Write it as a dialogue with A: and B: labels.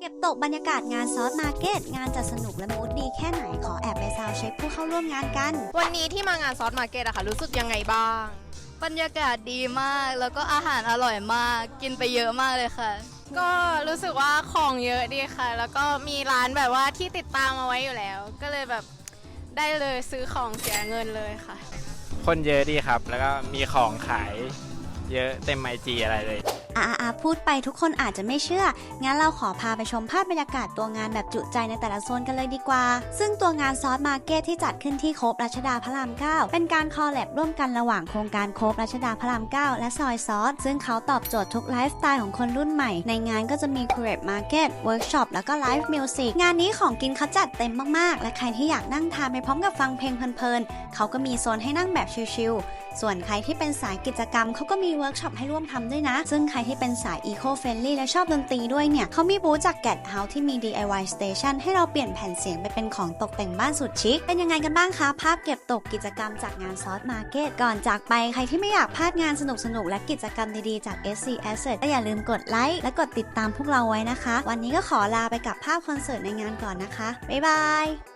A: เก็บตกบรรยากาศงานซอสมาร์เก็ตงานจะสนุกและมูดดีแค่ไหนขอแอบไปซาวด์เช็คผู้เข้าร่วมงานกัน
B: วันนี้ที่มางานซอสมาร์เก็ตอะค่ะ รู้สึกยังไงบ้าง
C: บรรยากาศดีมากแล้วก็อาหารอร่อยมาก กินไปเยอะมากเลยค่ะ
B: ก็รู้สึกว่าของเยอะดีค่ะ แล้วก็มีร้านแบบว่าที่ติดตามมาไว้อยู่แล้ว ก็เลยแบบได้เลยซื้อของเสียเงินเลยค่ะ
D: คนเยอะดีครับ แล้วก็มีของขายเยอะเต็มไอจีอะไรเลย
A: อาอาพูดไปทุกคนอาจจะไม่เชื่อ งั้นเราขอพาไปชมภาพบรรยากาศตัวงานแบบจุใจในแต่ละโซนกันเลยดีกว่า ซึ่งตัวงานซอสมาร์เก็ตที่จัดขึ้นที่โคบรัชดาพระราม 9 เป็นการคอลแลบร่วมกันระหว่างโครงการโคบรัชดาพระราม 9 และซอยซอส ซึ่งเขาตอบโจทย์ทุกไลฟ์สไตล์ของคนรุ่นใหม่ ในงานก็จะมีคูเรตมาร์เก็ตเวิร์กช็อปแล้วก็ไลฟ์มิวสิกงานนี้ของกินเขาจัดเต็มมากๆ และใครที่อยากนั่งทานไปพร้อมกับฟังเพลงเพลินๆเขาก็มีโซนให้นั่งแบบชิลๆส่วนใครที่เป็นสายกิจกรรมเขาก็มีเวิร์กช็อปให้ร่วมทำด้วยนะ ซึ่งใครที่เป็นสาย Eco Friendly และชอบดนตรีด้วยเนี่ยเขามีบูธจาก Get House ที่มี DIY Station ให้เราเปลี่ยนแผ่นเสียงไปเป็นของตกแต่งบ้านสุดชิค เป็นยังไงกันบ้างคะ ภาพเก็บตกกิจกรรมจากงานซอสมาร์เก็ตก่อนจากไปใครที่ไม่อยากพลาดงานสนุกๆและกิจกรรมดีๆจาก SC Asset ก็อย่าลืมกดไลค์และกดติดตามพวกเราไว้นะคะ วันนี้ก็ขอลาไปกับภาพคอนเสิร์ตในงานก่อนนะคะบ๊ายบาย